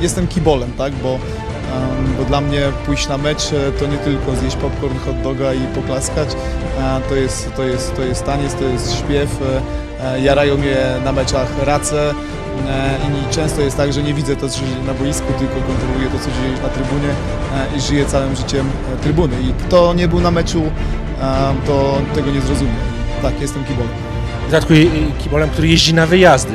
jestem kibolem, tak, bo, bo dla mnie pójść na mecz e, to nie tylko zjeść popcorn, hot doga i poklaskać, to jest, to jest, to jest taniec, to jest śpiew, e, e, jarają mnie na meczach race i często jest tak, że nie widzę to, co się dzieje na boisku, tylko kontroluję to, co dzieje na trybunie i żyję całym życiem trybuny i kto nie był na meczu, to tego nie zrozumie. Tak, jestem kibolem. W dodatku kibolem, który jeździ na wyjazdy.